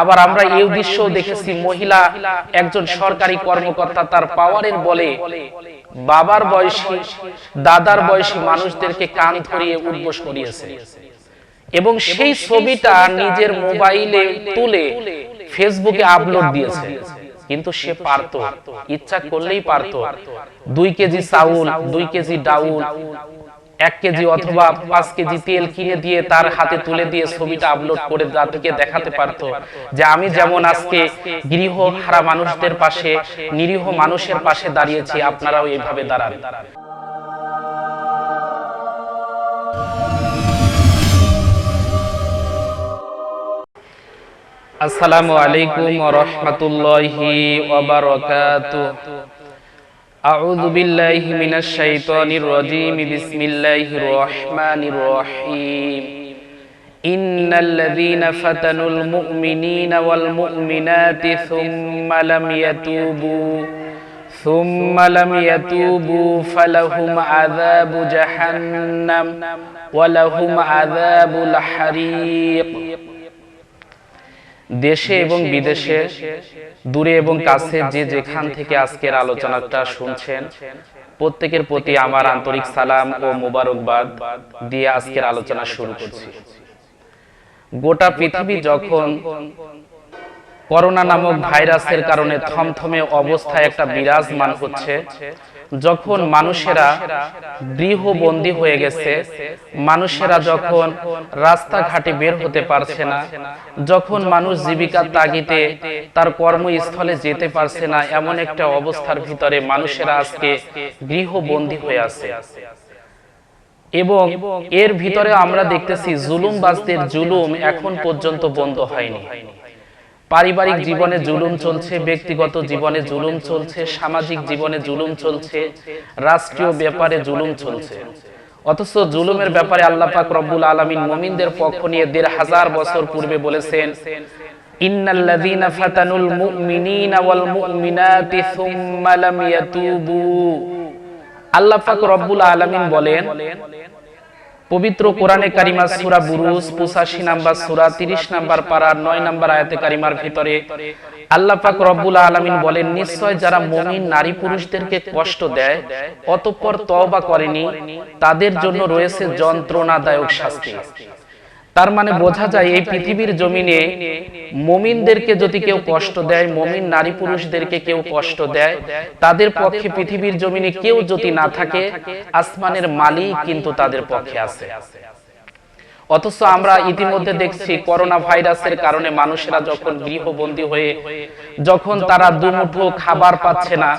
আবার আমরা এই দৃশ্যও দেখেছি মহিলা একজন সরকারি কর্মকর্তা তার পাওয়ারের বলে বাবার বয়সী দাদার বয়সী মানুষদেরকে কান ধরিয়ে উদ্বোস করিয়েছে। এবং সেই ছবিটা নিজের মোবাইলে তুলে ফেসবুকে আপলোড দিয়েছে। কিন্তু সে পারত। ইচ্ছা করলেই পারত। দুই কেজি চাউল দুই কেজি ডাউল। এক কেজি অথবা পাঁচ কেজি তেল কিনে দিয়ে তার হাতে তুলে দিয়ে ছবিটা আপলোড করে জাতিকে দেখাতে পারত। যে আমি যেমন আজকে গৃহ হারা মানুষদের পাশে নিরীহ মানুষের পাশে দাঁড়িয়েছি আপনারাও এইভাবে দাঁড়ান। আসসালামু আলাইকুম ওয়া রাহমাতুল্লাহি ওয়া বারাকাতুহু। أعوذ بالله من الشيطان الرجيم. بسم الله الرحمن الرحيم. إن الذين فتنوا المؤمنين والمؤمنات ثم لم يتوبوا. ثم لم يتوبوا فلهم عذاب جهنم ولهم عذاب الحريق. দেশে এবং বিদেশে দূরে এবং কাছে যে যেখান থেকে আজকের আলোচনাটা শুনছেন প্রত্যেকের প্রতি আমার আন্তরিক সালাম ও মোবারকবাদ দিয়ে আজকের আলোচনা শুরু করছি। গোটা পৃথিবী যখন করোনা নামক ভাইরাসের কারণে থমথমে অবস্থায় একটা বিরাজমান হচ্ছে। যখন মানুষেরা গৃহবন্দী হয়ে গেছে, মানুষেরা যখন রাস্তাঘাটে বের হতে পারছে না, যখন মানুষ জীবিকার তাগিতে তার কর্মস্থলে যেতে পারছে না, এমন একটা অবস্থার ভিতরে মানুষেরা আজকে গৃহবন্দী হয়ে আছে। এবং এর ভিতরে আমরা দেখতেছি জুলুমবাজদের জুলুম এখন পর্যন্ত বন্ধ হয়নি। পারিবারিক জীবনে জুলুম চলছে ব্যক্তিগত জীবনে জুলুম চলছে সামাজিক জীবনে জুলুম চলছে রাষ্ট্রীয় ব্যাপারে জুলুম চলছে। অথচ জুলুমের ব্যাপারে আল্লাহ পাক রব্বুল আলামিন মুমিনদের পক্ষ নিয়ে দেড় হাজার বছর পূর্বে বলেছেন ইন্নাল্লাযীনা ফাতানুল মুমিনিনা ওয়াল মুমিনাতি সুম্মা লাম ইয়াতুবু। আল্লাহ পাক রব্বুল আলামিন বলেন পবিত্র কোরআনে কারিমা সুরা বুরুজ 85 নাম্বার সুরা তিরিশ নাম্বার পাড়া নয় নাম্বার আয়াতে কারিমার ভিতরে আল্লাহ পাক রব্বুল আলামিন বলেন নিশ্চয় যারা মমিন নারী পুরুষদেরকে কষ্ট দেয় অতঃপর তওবা করেনি তাদের জন্য রয়েছে যন্ত্রণাদায়ক শাস্তি। তার মানে বোঝা যায় এই পৃথিবীর জমিনে মমিনদেরকে যদি কেউ কষ্ট দেয় মমিন নারী পুরুষদেরকে কেউ কষ্ট দেয় তাদের পক্ষে পৃথিবীর জমিনে কেউ যদি না থাকে আসমানের মালিক কিন্তু তাদের পক্ষে আছে। অথচ আমরা ইতিমধ্যে দেখছি করোনা ভাইরাসের কারণে মানুষেরা যখন গৃহবন্দী হয়ে যখন তারা দুমুঠো খাবার পাচ্ছে না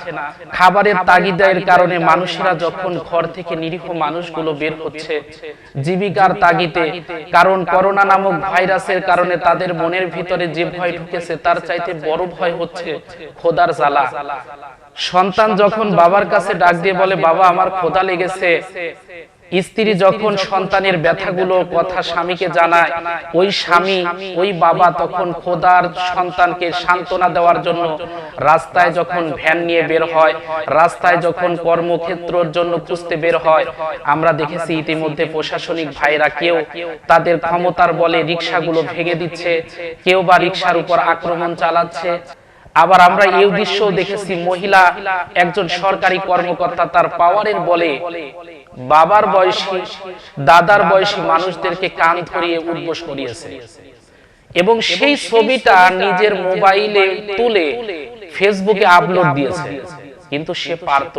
খাবারের তাগিদের কারণে মানুষেরা যখন ঘর থেকে নিরীহ মানুষগুলো বের হচ্ছে জীবিকার তাগিতে কারণ করোনা নামক ভাইরাসের কারণে তাদের মনের ভিতরে যে ভয় ঢুকেছে তার চাইতে বড় ভয় হচ্ছে খোদার জ্বালা। সন্তান যখন বাবার কাছে ডাক দিয়ে বলে বাবা আমার খোদা লেগেছে। স্ত্রী যখন সন্তানের ব্যথাগুলো কথা স্বামীকে জানায় ওই স্বামী ওই বাবা তখন খোদার সন্তানকে সান্ত্বনা দেওয়ার জন্য রাস্তায় যখন ভ্যান নিয়ে বের হয় রাস্তায় যখন কর্মক্ষেত্রের জন্য খুঁজতে বের হয় আমরা দেখেছি ইতিমধ্যে প্রশাসনিক ভাইরা কেউ তাদের ক্ষমতার বলে রিক্সাগুলো ভেঙে দিচ্ছে কেউ বা রিক্সার উপর আক্রমণ চালাচ্ছে আবার আমরা এই দৃশ্য দেখেছি মহিলা একজন সরকারি কর্মকর্তা তার পাওয়ারের বলে বাবার বয়সী দাদার বয়সী মানুষদেরকে কান ধরিয়ে উদ্বোস করিয়েছে। এবং সেই ছবিটা নিজের মোবাইলে তুলে ফেসবুকে আপলোড দিয়েছে। কিন্তু সে পারত।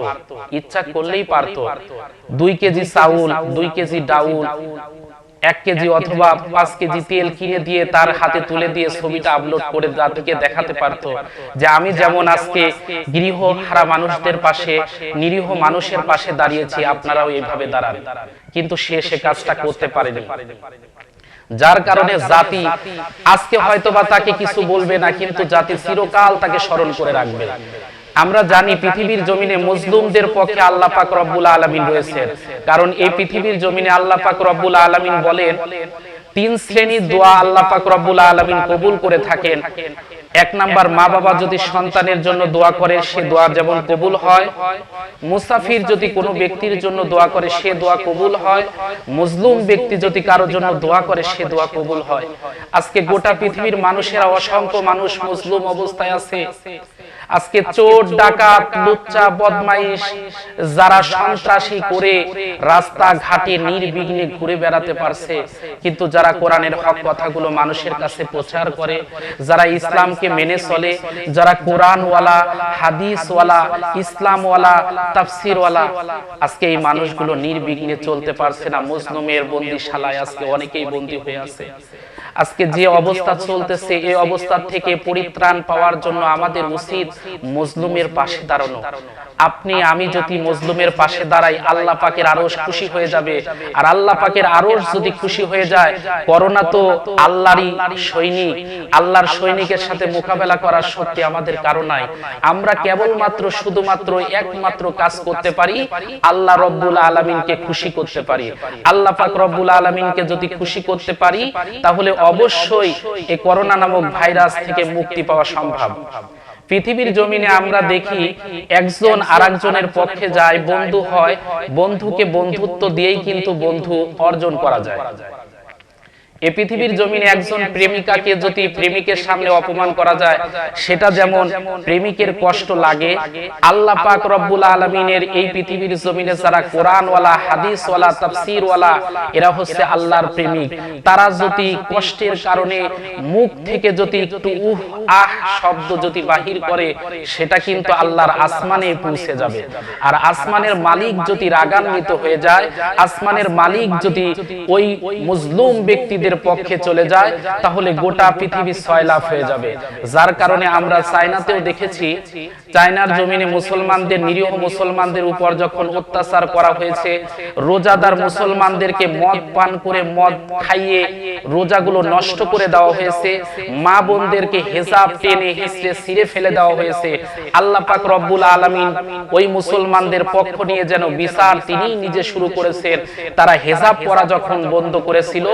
ইচ্ছা করলেই পারত। দুই কেজি চাউল দুই কেজি ডাউল। এক কেজি অথবা পাঁচ কেজি তেল কিনে দিয়ে তার হাতে তুলে দিয়ে ছবিটা আপলোড করে জাতিকে দেখাতে পারত। যে আমি যেমন আজকে গৃহ হারা মানুষদের পাশে নিরীহ মানুষের পাশে দাঁড়িয়েছি আপনারাও এইভাবে দাঁড়ান। কিন্তু সে সে কাজটা করতে পারেনি। যার কারণে জাতি আজকে হয়তো বা তাকে কিছু বলবে না কিন্তু জাতি চিরকাল তাকে স্মরণ করে রাখবে। আমরা জানি পৃথিবীর জমিনে মুসলিমদের পক্ষে আল্লাহ পাক রব্বুল আলামিন রয়েছেন। কারণ এই পৃথিবীর জমিনে আল্লাহ পাক রব্বুল আলামিন বলেন, তিন শ্রেণির দোয়া আল্লাহ পাক রব্বুল আলামিন কবুল করে থাকেন। এক নাম্বার মা বাবা যদি সন্তানের জন্য দোয়া করে, সে দোয়া যেমন কবুল হয়। মুসাফির যদি কোনো ব্যক্তির জন্য দোয়া করে, সে দোয়া কবুল হয়। মুসলিম ব্যক্তি যদি কারোর জন্য দোয়া করে, সে দোয়া কবুল হয়। আজকে গোটা পৃথিবীর মানুষেরা অসংখ্য মানুষ মুসলিম অবস্থায় আছে। আজকে চোর ডাকাত লুচ্চা বদমাইশ যারা সন্ত্রাসী করে রাস্তা ঘাটে নির্বিঘ্নে ঘুরে বেড়াতে পারছে। কিন্তু যারা কোরআনের হক কথাগুলো মানুষের কাছে প্রচার করে যারা ইসলামকে মেনে চলে যারা কোরআনওয়ালা হাদিসওয়ালা ইসলামওয়ালা তাফসিরওয়ালা আজকে এই মানুষগুলো নির্বিঘ্নে চলতে পারছে না। মুসলিমের বন্দিশালায় আজকে অনেকেই বন্দী হয়ে আছে। আজকে যে অবস্থা চলতেছে এই অবস্থা থেকে পরিত্রাণ পাওয়ার জন্য আমাদের উচিত মজলুমের পাশে দাঁড়ানো। আপনি আমি যদি মজলুমের পাশে দাঁড়াই আল্লাহ পাকের আরশ খুশি হয়ে যাবে। আর আল্লাহ পাকের আরশ যদি খুশি হয়ে যায় করোনা তো আল্লাহরই সৈনিক। আল্লাহর সৈনিকের সাথে মোকাবেলা করার শক্তি আমাদের কারও নাই। আমরা কেবলমাত্র শুধুমাত্র একমাত্র কাজ করতে পারি আল্লাহ রব্বুল আলমিনকে খুশি করতে পারি। আল্লাহ পাক রব্বুল আলমিনকে যদি খুশি করতে পারি তাহলে অবশ্যই এই করোনা নামক ভাইরাস থেকে মুক্তি পাওয়া সম্ভব। পৃথিবীর জমিনে আমরা দেখি একজন আরেকজনের পক্ষে যায়, বন্ধু হয়, বন্ধুকে বন্ধুত্ব দিয়েই কিন্তু বন্ধু অর্জন করা যায়। এ পৃথিবীর জমিনে একজন প্রেমিকাকে যদি প্রেমিকের সামনে অপমান করা যায়, সেটা যেমন প্রেমিকের কষ্ট লাগে, আল্লাহ পাক রব্বুল আলমিনের এই পৃথিবীর জমিনে যারা কোরআনওয়ালা, হাদিসওয়ালা, তাফসিরওয়ালা, এরা হচ্ছে আল্লাহর প্রেমিক। তারা যদি কষ্টের কারণে মুখ থেকে যদি একটু উহ, আহ শব্দ যদি বাহির করে, সেটা কিন্তু আল্লাহর আসমানে পৌঁছে যাবে। আর আসমানের মালিক যদি রাগান্বিত হয়ে যায়, আসমানের মালিক যদি ওই মুজলুম ব্যক্তিদের মুসলিমদের পক্ষে চলে যায় তাহলে গোটা পৃথিবী ছয়লাভ হয়ে যাবে। যার কারণে আমরা চায়নাতেও দেখেছি চায়নার জমিনে মুসলমানদের নিরীহ মুসলমানদের উপর যখন অত্যাচার করা হয়েছে রোজাদার মুসলমানদেরকে মদ পান করে মদ খাইয়ে রোজাগুলো নষ্ট করে দেওয়া হয়েছে মা বোনদেরকে হেসাব টেনে হেসড়ে ছিঁড়ে ফেলে দেওয়া হয়েছে। আল্লাহ পাক রব্বুল আলামিন ওই মুসলমানদের পক্ষ নিয়ে যেন বিচার তিনি নিজে শুরু করেছেন তারা হেজাব পরা যখন বন্ধ করেছিল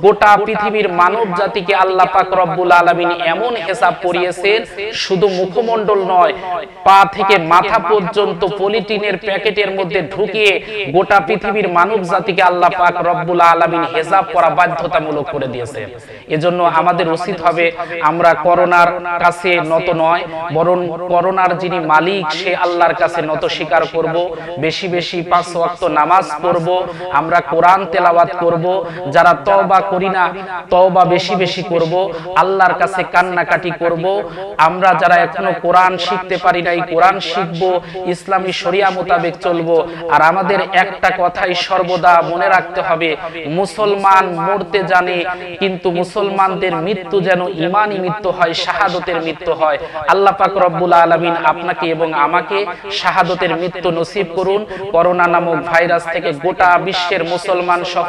গোটা গোটা পৃথিবীর মানব জাতিকে আল্লাহ পাক রব্বুল আলামিন এমন হিসাব করিয়েছেন, শুধু মুখমণ্ডল নয়, পা থেকে মাথা পর্যন্ত পলিটিনের প্যাকেটের মধ্যে ঢুকিয়ে গোটা পৃথিবীর মানব জাতিকে আল্লাহ পাক রব্বুল আলামিন হিসাব করা বাধ্যতামূলক করে দিয়েছে এজন্য আমাদের উচিত হবে আমরা করোনার কাছে নত নয়, বরং করোনার যিনি মালিক, সে আল্লাহর কাছে নত স্বীকার করব, বেশি বেশি পাঁচ ওয়াক্ত নামাজ পড়ব, আমরা কোরআন তেলাওয়াত করব, যারা তওবা করি না তওবা বেশি বেশি করব, আল্লাহর কাছে কান্নাকাটি করব। আমরা যারা এখনও কোরআন শিখতে পারি নাই, কোরআন শিখব, ইসলামী শরিয়া মোতাবেক চলব, আর আমাদের একটা কথাই সর্বদা মনে রাখতে হবে, মুসলমান মরতে জানে, কিন্তু মুসলমানদের মৃত্যু যেন ইমানই মৃত্যু হয়, শাহাদতের মৃত্যু হয়। আল্লাহ পাক রব্বুল আপনাকে এবং আমাকে শাহাদতের মৃত্যু নসিব করুন। করোনা নামক ভাইরাস থেকে গোটা বিশ্বের মুসলমান সহ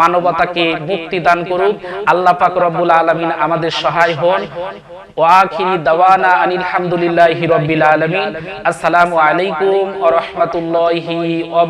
মানবতাকে মুক্তি দান করুক আল্লাহ পাক রব্বুল আলামিন আমাদের সহায় হন। ওয়াখিরি দাওয়ানা আনিল হামদুলিল্লাহি রব্বিল আলামিন। আসসালামু আলাইকুম ওয়া রাহমাতুল্লাহি ওয়া